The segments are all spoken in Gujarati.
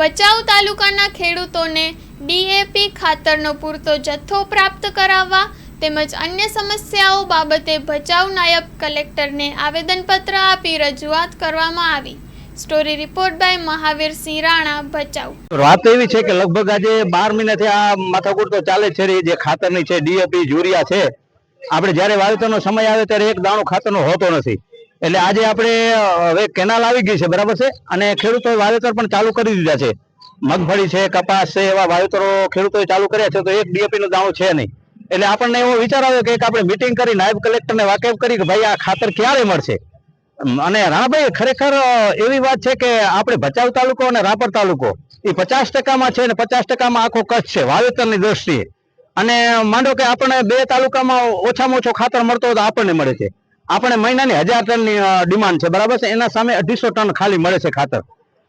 ભચાઉ તાલુકાના ખેડૂતોને ડીએપી ખાતરનો પૂરતો જથ્થો પ્રાપ્ત કરાવવા તેમજ અન્ય સમસ્યાઓ બાબતે ભચાઉ નાયબ કલેક્ટરને આવેદનપત્ર આપી રજૂઆત કરવામાં આવી. Story report by Mahavir Singh Rana, Bhachau. વાત એવી છે કે લગભગ આજે બાર મહિનાથી આ માથાકૂટ તો ચાલે છે જે ખાતરની છે ડીએપી યુરિયા છે. આપણે જ્યારે વાવેતરનો સમય આવે ત્યારે એક દાણો ખાતરનો હોતો નથી. એટલે આજે આપણે હવે કેનાલ આવી ગઈ છે, બરાબર છે? અને ખેડૂતોએ વાવેતર પણ ચાલુ કરી દીધા છે. મગફળી છે, કપાસ છે, એવા વાવેતરો ખેડૂતોએ ચાલુ કર્યા છે, તો એક ડીએપી નો દાણો છે નહીં. એટલે આપણને એવો વિચાર આવ્યો કે આપણે મિટિંગ કરી, નાયબ કલેક્ટરને વાકેફ કરી કે ભાઈ આ ખાતર ક્યારે મળશે? અને રાણાભાઈ, ખરેખર એવી વાત છે કે આપણે ભચાઉ તાલુકો અને રાપર તાલુકો, એ પચાસ ટકામાં છે અને પચાસ ટકામાં આખો કચ્છ છે, વાવેતરની દ્રષ્ટિએ. અને માંડો કે આપણને બે તાલુકામાં ઓછામાં ઓછો ખાતર મળતો હોય તો આપણને મળે છે. આપણે મહિનાની હજાર ટનની ડિમાન્ડ છે, બરાબર છે? એના સામે અઢીસો ટન ખાલી મળે છે ખાતર.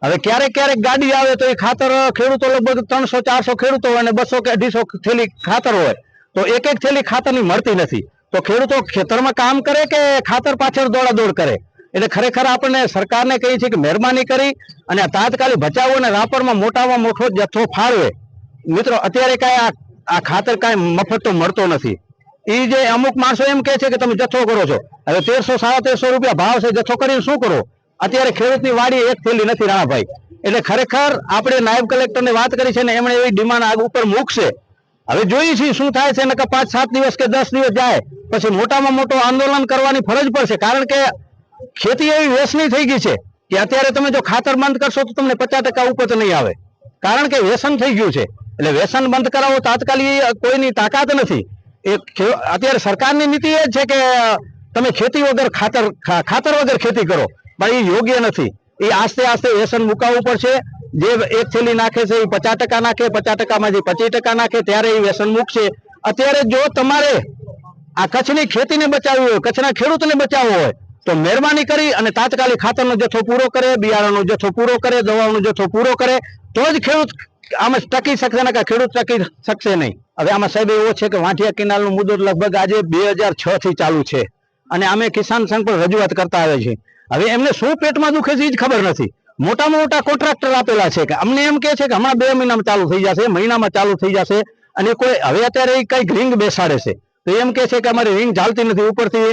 હવે ક્યારેક ક્યારેક ગાડી આવે તો એ ખાતર ખેડૂતો લગભગ ત્રણસો, ચારસો ખેડૂતો હોય અને બસો કે અઢીસો થેલી ખાતર હોય. તો એક એક થેલી ખાતરની મળતી નથી. તો ખેડૂતો ખેતરમાં કામ કરે કે ખાતર પાછળ દોડાદોડ કરે? એટલે ખરેખર આપણને સરકારને કહીએ છીએ કે મહેરબાની કરી અને તાત્કાલિક બચાવો અને રાપરમાં મોટામાં મોટો જથ્થો ફાળવે. મિત્રો, અત્યારે કાંઈ આ આ ખાતર કાંઈ મફત તો મળતો નથી. એ જે અમુક માણસો એમ કહે છે કે તમે જથ્થો કરો છો. હવે તેરસો, સાડા તેરસો રૂપિયા ભાવ છે જથ્થો કરીને શું કરો? અત્યારે ખેડૂતની વાડી એક થેલી નથી રાણાભાઈ. એટલે ખરેખર આપણે નાયબ કલેક્ટરને વાત કરી છે ને એમણે એવી ડિમાન્ડ આગ ઉપર મૂકશે. હવે જોઈએ છીએ શું થાય છે, નકર પાંચ, સાત દિવસ કે દસ દિવસ જાય, પછી મોટામાં મોટું આંદોલન કરવાની ફરજ પડશે. કારણ કે ખેતી એવી વ્યસની થઈ ગઈ છે કે અત્યારે તમે જો ખાતર બંધ કરશો તો તમને પચાસ ટકા ઉપજ નહીં આવે. કારણ કે વ્યસન થઈ ગયું છે. એટલે વ્યસન બંધ કરાવો તાત્કાલિક કોઈની તાકાત નથી. એ અત્યારે સરકારની નીતિ એ છે કે તમે ખેતી વગર ખાતર ખાતર વગર ખેતી કરો. પણ એ યોગ્ય નથી. એ આસ્તે આસ્તે વ્યસન મુકાવવું પડશે. જે એક થેલી નાખે છે એ પચાસ ટકા નાખે, પચાસ ટકામાંથી પચીસ ટકા નાખે, ત્યારે એ વ્યસન મૂકશે. અત્યારે જો તમારે આ કચ્છની ખેતીને બચાવવી હોય, કચ્છના ખેડૂતને બચાવવો હોય, તો મહેરબાની કરી અને તાત્કાલિક ખાતરનો જથ્થો પૂરો કરે, બિયારણનો જથ્થો પૂરો કરે દવાનો જથ્થો પૂરો કરે. તો જ ખેડૂત આમાં ટકી શકશે ને કે ખેડૂત ટકી શકશે નહીં. હવે આમાં સાહેબ એવો છે કે વાંઠિયા કેનાલનો મુદ્દો લગભગ આજે બે હજાર છ થી ચાલુ છે. અને અમે કિસાન સંઘ પર રજૂઆત કરતા આવે છે. હવે એમને શું પેટમાં દુખે છે એ જ ખબર નથી. મોટામાં મોટા કોન્ટ્રાક્ટર આપેલા છે કે અમને એમ કે છે કે હમણાં બે મહિનામાં ચાલુ થઈ જશે, મહિનામાં ચાલુ થઈ જશે અને કોઈ હવે અત્યારે એ કંઈક રિંગ બેસાડે છે. તો એમ કે છે કે અમારી રિંગ ચાલતી નથી, ઉપરથી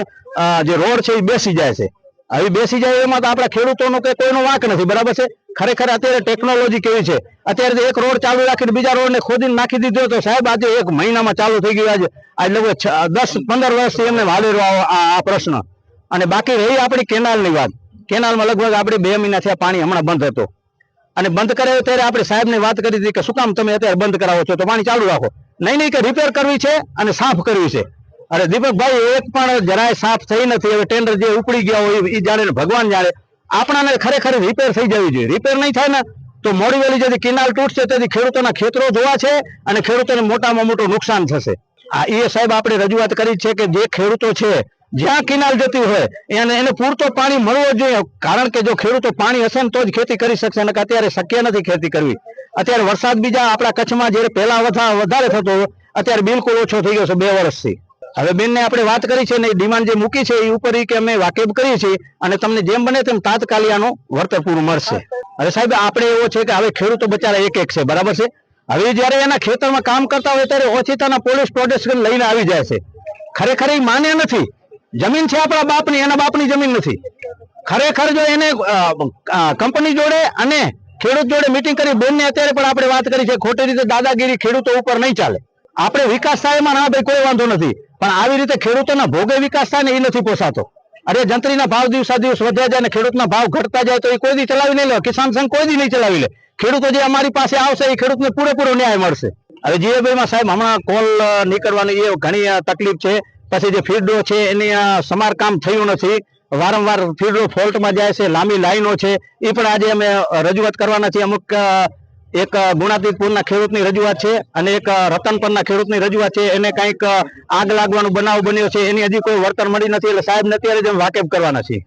જે રોડ છે એ બેસી જાય છે. હવે બેસી જાય એમાં તો આપણા ખેડૂતોનો કે કોઈનો વાંક નથી, બરાબર છે? ખરેખર અત્યારે ટેકનોલોજી કેવી છે? અત્યારે એક રોડ ચાલુ રાખીને બીજા રોડને ખોદીને નાખી દીધો તો સાહેબ આજે એક મહિનામાં ચાલુ થઈ ગયું આજે. આજ લગભગ દસ, પંદર વર્ષથી એમને આ, આ- આ પ્રશ્ન. અને બાકી રહી આપણી કેનાલની વાત. કેનાલમાં લગભગ આપણે બે મહિનાથી આ પાણી હમણાં બંધ હતો. અને બંધ કરાયો ત્યારે આપણે સાહેબને વાત કરી હતી કે શું કામ તમે અત્યારે બંધ કરાવો છો? તો પાણી ચાલુ રાખો. નહીં નહીં, કે રિપેર કરવી છે અને સાફ કરવી છે. અરે દીપકભાઈ, એક પણ જરાય સાફ થઈ નથી. હવે ટેન્ડર જે ઉપડી ગયા હોય એ જાણે ભગવાન જાણે. આપણાને ખરેખર રિપેર થઈ જવી જોઈએ. રિપેર નહીં થાય ને, તો મોડી વેલી જેથી કેનાલ તૂટશે, તેથી ખેડૂતોના ખેતરો જોવા છે અને ખેડૂતોને મોટામાં મોટું નુકસાન થશે. આ એ સાહેબ આપણે રજૂઆત કરી છે કે જે ખેડૂતો છે, જ્યાં કેનાલ જતી હોય, એને એને પૂરતો પાણી મળવો જોઈએ. કારણ કે જો ખેડૂતો પાણી હશે ને, તો જ ખેતી કરી શકશે અને અત્યારે શક્ય નથી ખેતી કરવી. અત્યારે વરસાદ બીજા આપણા કચ્છમાં જ્યારે પહેલા વધા- વધારે થતો, અત્યારે બિલકુલ ઓછો થઈ ગયો છે બે વર્ષથી. હવે બેનને આપણે વાત કરી છે ને ડિમાન્ડ જે મૂકી છે એ ઉપર કે અમે વાકેફ કરીએ છીએ અને તમને જેમ બને તેમ તાત્કાલિક આનું વળતર પૂરું મળશે. હવે સાહેબ, આપણે એવો છે કે હવે ખેડૂતો બચારા એક એક છે, બરાબર છે? હવે જ્યારે એના ખેતરમાં કામ કરતા હોય ત્યારે ઓછીતાના પોલીસ પ્રોટેક્શન લઈને આવી જાય છે. ખરેખર એ માન્ય નથી. જમીન છે આપણા બાપની, એના બાપની જમીન નથી. ખરેખર જો એને કંપની જોડે અને ખેડૂત જોડે મીટિંગ કરી, બેનને અત્યારે પણ આપણે વાત કરી છે, ખોટી રીતે દાદાગીરી ખેડૂતો ઉપર નહીં ચાલે. આપણે વિકાસ થાય એમાં ના ભાઈ કોઈ વાંધો નથી. પણ આવી રીતે ખેડૂતોના ભોગે વિકાસ થાય ને એ નથી પોસાતો. અરે જંત્રીના ભાવ દિવસા દિવસ વધ્યા જાય અને ખેડૂતના ભાવ ઘટતા જાય તો એ કોઈ દી ચલાવી નહીં લે, કિસાન સંઘ કોઈ દી નહીં ચલાવી લે. ખેડૂતો જે અમારી પાસે આવશે એ ખેડૂતને પૂરેપૂરો ન્યાય મળશે. હવે જીએભાઈમાં સાહેબ હમણાં કોલ નીકળવાની એ ઘણી તકલીફ છે. પછી જે ફીડો છે એની સમારકામ થયું નથી. વારંવાર ફીડો ફોલ્ટમાં જાય છે, લાંબી લાઈનો છે. એ પણ આજે અમે રજૂઆત કરવાના છીએ. અમુક એક ગુણાતીતપુરના ખેડૂતની રજૂઆત છે અને એક રતનપરના ખેડૂતની રજૂઆત છે. એને કંઈક આગ લાગવાનો બનાવ બન્યો છે. એની હજી કોઈ વળતર મળી નથી. એટલે સાહેબ અત્યારે જ વાકેફ કરવાના છીએ.